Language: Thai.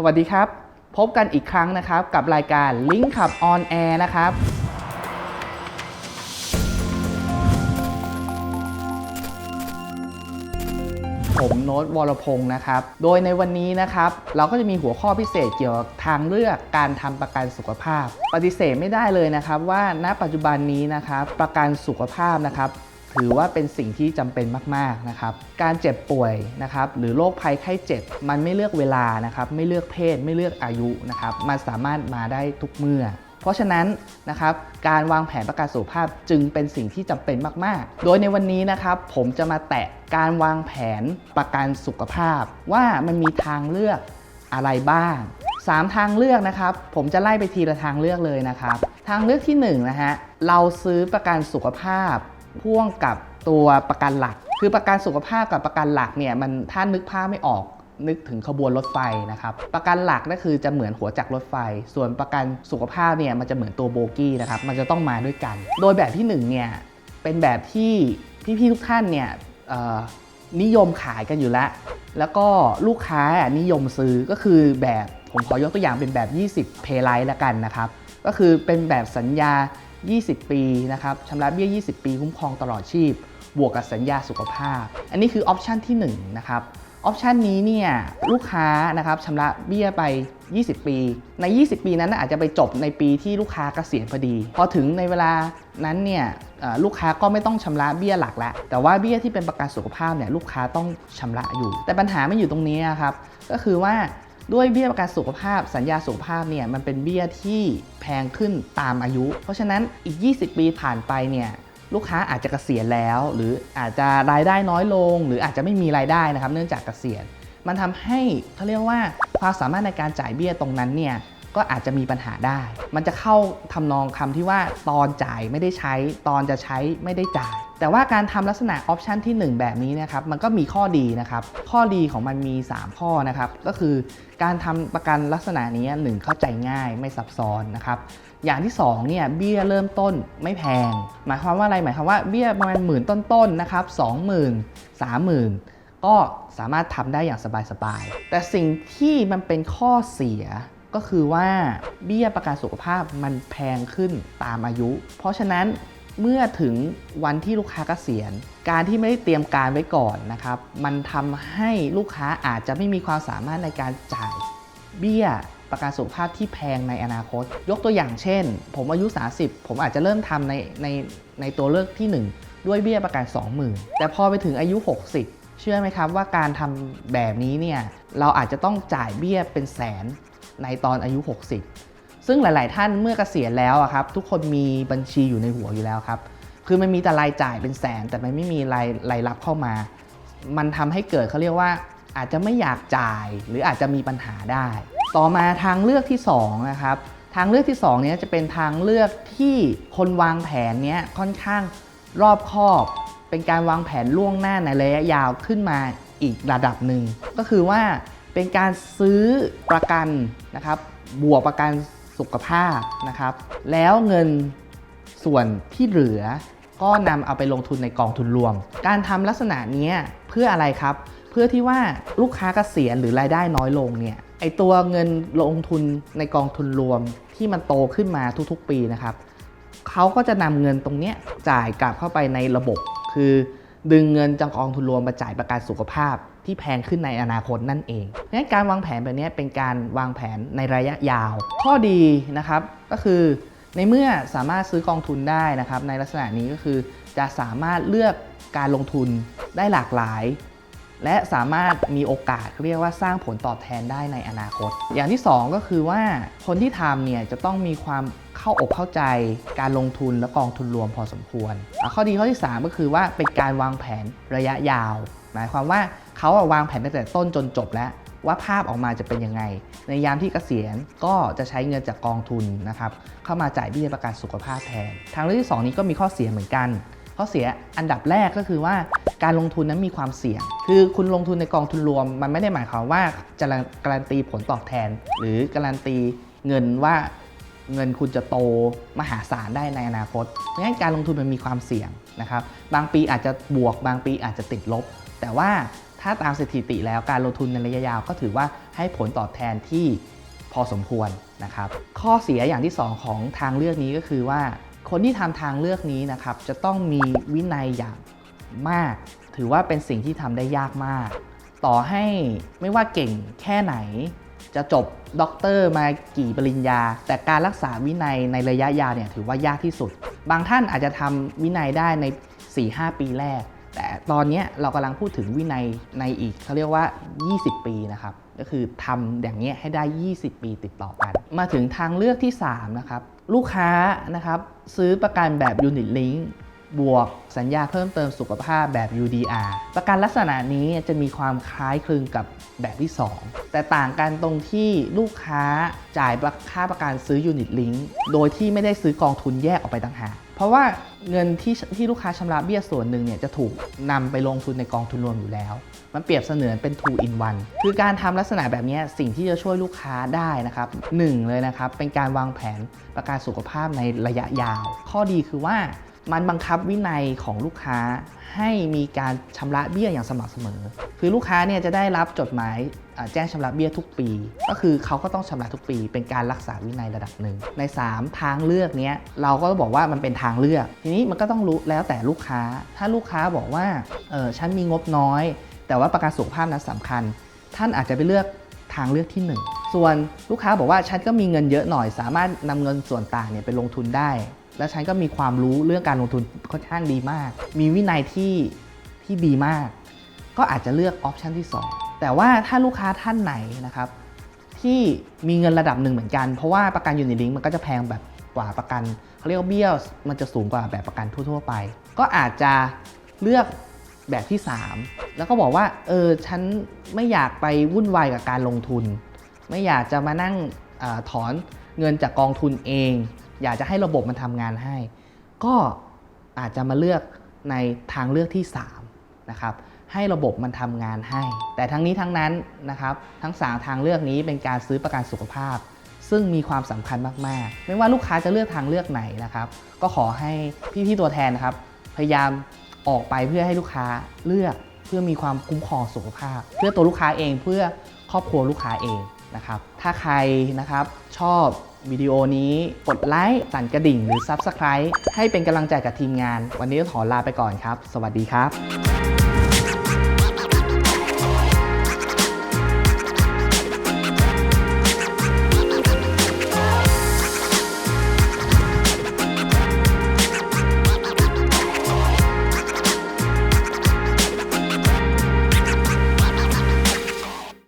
สวัสดีครับ พบกันอีกครั้งนะครับ กับรายการลิงขับออนแอร์นะครับผมโน้ตวรพงศ์นะครับ โดยในวันนี้นะครับ เราก็จะมีหัวข้อพิเศษเกี่ยวกับทางเลือกการทำประกันสุขภาพ ปฏิเสธไม่ได้เลยนะครับว่าณปัจจุบันนี้นะครับ ประกันสุขภาพนะครับ ถือว่าเป็นสิ่งที่จำเป็นมากๆนะครับ การเจ็บป่วยนะครับหรือโรคภัยไข้เจ็บ มันไม่เลือกเวลานะครับไม่เลือกเพศไม่เลือกอายุนะครับมันสามารถมาได้ทุกเมื่อ เพราะฉะนั้นนะครับการวางแผนประกันสุขภาพจึงเป็นสิ่งที่จำเป็นมาก ๆ โดยในวันนี้นะครับผมจะมาแตะการวางแผนประกันสุขภาพ ว่ามันมีทางเลือกอะไรบ้าง 3 ทางเลือกนะครับ ผมจะไล่ไปทีละทางเลือกเลยนะครับ ทางเลือกที่1นงนะฮะเราซื้อประกันสุขภาพ พ่วงกับตัวประกันหลัก คือประกันสุขภาพกับประกันหลักเนี่ยมันถ้านึกภาพไม่ออกนึกถึงขบวนรถไฟนะครับ ประกันหลักนั่นคือจะเหมือนหัวจักรรถไฟ ส่วนประกันสุขภาพเนี่ยมันจะเหมือนตัวโบกี้นะครับ มันจะต้องมาด้วยกัน โดยแบบที่หนึ่งเนี่ยเป็นแบบที่พี่ๆทุกท่านเนี่ยนิยมขายกันอยู่แล้ว แล้วก็ลูกค้านิยมซื้อก็คือแบบผมขอยกตัวอย่างเป็นแบบ 20 เพย์ไลท์ละกันนะครับ ก็คือเป็นแบบสัญญา 20 ปีนะครับชำระเบี้ย 20 ปีคุ้มครองตลอดชีพ บวกกับสัญญาสุขภาพ อันนี้คือออปชันที่1นะครับออปชันนี้เนี่ยลูกค้านะครับชำระเบี้ยไป 20 ปี ใน 20 ปีนั้นอาจจะไปจบในปีที่ลูกค้าเกษียณพอดี พอถึงในเวลานั้นเนี่ยลูกค้าก็ไม่ต้องชำระเบี้ยหลักแล้วแต่ว่าเบี้ยที่เป็นประกันสุขภาพเนี่ยลูกค้าต้องชำระอยู่ แต่ปัญหาไม่อยู่ตรงนี้ครับก็คือว่า ด้วยเบี้ยประกันสุขภาพ สัญญาสุขภาพเนี่ยมันเป็นเบี้ยที่แพงขึ้นตามอายุ เพราะฉะนั้นอีก 20 ปีผ่านไปเนี่ยลูกค้าอาจจะเกษียณแล้ว หรืออาจจะรายได้น้อยลง หรืออาจจะไม่มีรายได้นะครับ เนื่องจากเกษียณ มันทำให้เขาเรียกว่าความสามารถในการจ่ายเบี้ยตรงนั้นเนี่ยก็อาจจะมีปัญหาได้ มันจะเข้าทำนองคำที่ว่าตอนจ่ายไม่ได้ใช้ ตอนจะใช้ไม่ได้จ่าย แต่ว่าการทำลักษณะออปชันที่ 1 แบบนี้นะครับมันก็มีข้อดีนะครับ ข้อดีของมันมี 3 ข้อนะครับ ก็คือการทำประกันลักษณะนี้หนึ่งเข้าใจง่ายไม่ซับซ้อนนะครับอย่างที่2เนี่ยเบี้ยเริ่มต้นไม่แพง หมายความว่าอะไรหมายความว่าเบี้ยประมาณหมื่นต้นๆนะครับ20,000 30,000ก็สามารถทำได้อย่างสบายๆ แต่สิ่งที่มันเป็นข้อเสียก็คือว่าเบี้ยประกันสุขภาพมันแพงขึ้นตามอายุ เพราะฉะนั้น เมื่อถึงวันที่ลูกค้าเกษียณ การที่ไม่ได้เตรียมการไว้ก่อนนะครับ มันทำให้ลูกค้าอาจจะไม่มีความสามารถในการจ่ายเบี้ยประกันสุขภาพที่แพงในอนาคต ยกตัวอย่างเช่น ผมอายุ 30 ผมอาจจะเริ่มทำในในในตัวเลือกที่ 1 ด้วยเบี้ยประกัน 20,000 แต่พอไปถึงอายุ 60 เชื่อไหมครับว่าการทำแบบนี้เนี่ย เราอาจจะต้องจ่ายเบี้ยเป็นแสนในตอนอายุ 60 ซึ่งหลาย ๆ ท่านเมื่อเกษียณแล้วอะครับทุกคนมีบัญชีอยู่ในหัวอยู่แล้วครับคือมันมีแต่รายจ่ายเป็นแสน แต่มันไม่มีรายรายรับเข้ามา มันทำให้เกิดเขาเรียกว่าอาจจะไม่อยากจ่ายหรืออาจจะมีปัญหาได้ ต่อมาทางเลือกที่2นะครับทางเลือกที่2เนี้ยจะเป็นทางเลือกที่คนวางแผนเนี้ยค่อนข้างรอบคอบ เป็นการวางแผนล่วงหน้าในระยะยาวขึ้นมาอีกระดับหนึ่งก็คือว่าเป็นการซื้อประกันนะครับบวกประกัน สุขภาพนะครับ แล้วเงินส่วนที่เหลือก็นำเอาไปลงทุนในกองทุนรวม การทำลักษณะนี้เพื่ออะไรครับ เพื่อที่ว่าลูกค้าเกษียณหรือรายได้น้อยลงเนี่ยไอตัวเงินลงทุนในกองทุนรวมที่มันโตขึ้นมาทุกๆ ปีนะครับเขาก็จะนำเงินตรงเนี้ยจ่ายกลับเข้าไปในระบบ คือดึงเงินจากกองทุนรวมมาจ่ายประกันสุขภาพ ที่แพงขึ้นในอนาคตนั่นเองงั้นการวางแผนแบบนี้เป็นการวางแผนในระยะยาว ข้อดีนะครับก็คือในเมื่อสามารถซื้อกองทุนได้นะครับ ในลักษณะนี้ก็คือจะสามารถเลือกการลงทุนได้หลากหลาย และสามารถมีโอกาสเรียกว่าสร้างผลตอบแทนได้ในอนาคต อย่างที่ 2 ก็คือว่าคนที่ทำเนี่ยจะต้องมีความเข้าอกเข้าใจการลงทุนและกองทุนรวมพอสมควร ข้อดีข้อที่ 3 ก็คือว่าเป็นการวางแผนระยะยาว หมายความว่าเขาวางแผนตั้งแต่ต้นจนจบแล้วว่าภาพออกมาจะเป็นยังไง ในยามที่เกษียณก็จะใช้เงินจากกองทุนนะครับเข้ามาจ่ายเบี้ยประกันสุขภาพแทน ทางเลือกที่ 2 นี้ก็มีข้อเสียเหมือนกัน ข้อเสียอันดับแรกก็คือว่าการลงทุนนั้นมีความเสี่ยง คือคุณลงทุนในกองทุนรวม มันไม่ได้หมายความว่าจะการันตีผลตอบแทน หรือการันตีเงินว่าเงินคุณจะโตมหาศาลได้ในอนาคต เพราะฉะนั้นการลงทุนมันมีความเสี่ยงนะครับ บางปีอาจจะบวก บางปีอาจจะติดลบ แต่ว่าถ้าตามสถิติแล้วการลงทุนในระยะยาวก็ถือว่าให้ผลตอบแทนที่พอสมควรนะครับ ข้อเสียอย่างที่ 2 ของทางเลือกนี้ก็คือว่า คนที่ทำทางเลือกนี้นะครับจะต้องมีวินัยอย่างมาก ถือว่าเป็นสิ่งที่ทำได้ยากมาก ต่อให้ไม่ว่าเก่งแค่ไหน จะจบด็อกเตอร์มากี่ปริญญา แต่การรักษาวินัยในระยะยาวเนี่ยถือว่ายากที่สุด บางท่านอาจจะทำวินัยได้ใน 4-5 ปีแรก แต่ตอนนี้เรากำลังพูดถึงวินัยในอีกเขาเรียกว่า 20 ปีนะครับ ก็คือทำอย่างเงี้ให้ได้ 20 ปีติดต่อกัน มาถึงทางเลือกที่ 3 นะครับ ลูกค้านะครับซื้อประกันแบบ Unit Link บวกสัญญาเพิ่มเติมสุขภาพแบบ UDR ประกันลักษณะนี้จะมีความคล้ายคลึงกับแบบที่ 2 แต่ต่างกันตรงที่ลูกค้าจ่ายค่าประกันซื้อ Unit Link โดยที่ไม่ได้ซื้อกองทุนแยกออกไปต่างหาก เพราะว่าเงินที่ที่ลูกค้าชำระเบี้ยส่วนหนึ่งเนี่ยจะถูกนำไปลงทุนในกองทุนรวมอยู่แล้ว มันเปรียบเสมือนเป็น two in one คือการทำลักษณะแบบนี้สิ่งที่จะช่วยลูกค้าได้นะครับหนึ่งเลยนะครับเป็นการวางแผนประกันสุขภาพในระยะยาว ข้อดีคือว่า มันบังคับวินัยของลูกค้าให้มีการชำระเบี้ยอย่างสม่ำเสมอ คือลูกค้าเนี่ยจะได้รับจดหมายแจ้งชำระเบี้ยทุกปี ก็คือเขาก็ต้องชำระทุกปี เป็นการรักษาวินัยระดับหนึ่ง ใน 3 ทางเลือกเนี้ยเราก็บอกว่ามันเป็นทางเลือก ทีนี้มันก็ต้องรู้แล้วแต่ลูกค้า ถ้าลูกค้าบอกว่าเออฉันมีงบน้อย แต่ว่าประกันสุขภาพนั้นสำคัญ ท่านอาจจะไปเลือกทางเลือกที่ 1 ส่วนลูกค้าบอกว่าฉันก็มีเงินเยอะหน่อย สามารถนำเงินส่วนต่างเนี่ยไปลงทุนได้ และฉันก็มีความรู้เรื่องการลงทุนค่อนข้างดีมาก มีวินัยที่ที่ดีมาก ก็อาจจะเลือกออปชันที่ 2 แต่ว่าถ้าลูกค้าท่านไหนนะครับที่มีเงินระดับหนึ่งเหมือนกัน เพราะว่าประกันยูนิลิงมันก็จะแพงแบบกว่าประกันเขาเรียกว่าเบี้ยมันจะสูงกว่าแบบประกันทั่ว ๆ ไป ก็อาจจะเลือกแบบที่ 3 แล้วก็บอกว่าเออฉันไม่อยากไปวุ่นวายกับการลงทุน ไม่อยากจะมานั่งอถอนเงินจากกองทุนเอง อยากจะให้ระบบมันทำงานให้ ก็อาจจะมาเลือกในทางเลือกที่3นะครับให้ระบบมันทำงานให้ แต่ทั้งนี้ทั้งนั้นนะครับทั้งสามทางเลือกนี้เป็นการซื้อประกันสุขภาพ ซึ่งมีความสำคัญมากๆ ไม่ว่าลูกค้าจะเลือกทางเลือกไหนนะครับ ก็ขอให้พี่ๆตัวแทนนะครับ พยายามออกไปเพื่อให้ลูกค้าเลือกเพื่อมีความคุ้มครองสุขภาพ เพื่อตัวลูกค้าเองเพื่อครอบครัวลูกค้าเองนะครับ ถ้าใครนะครับชอบ วิดีโอนี้กดไลค์สั่นกระดิ่งหรือ Subscribe ให้เป็นกำลังใจกับทีมงาน วันนี้ขอลาไปก่อนครับ สวัสดีครับ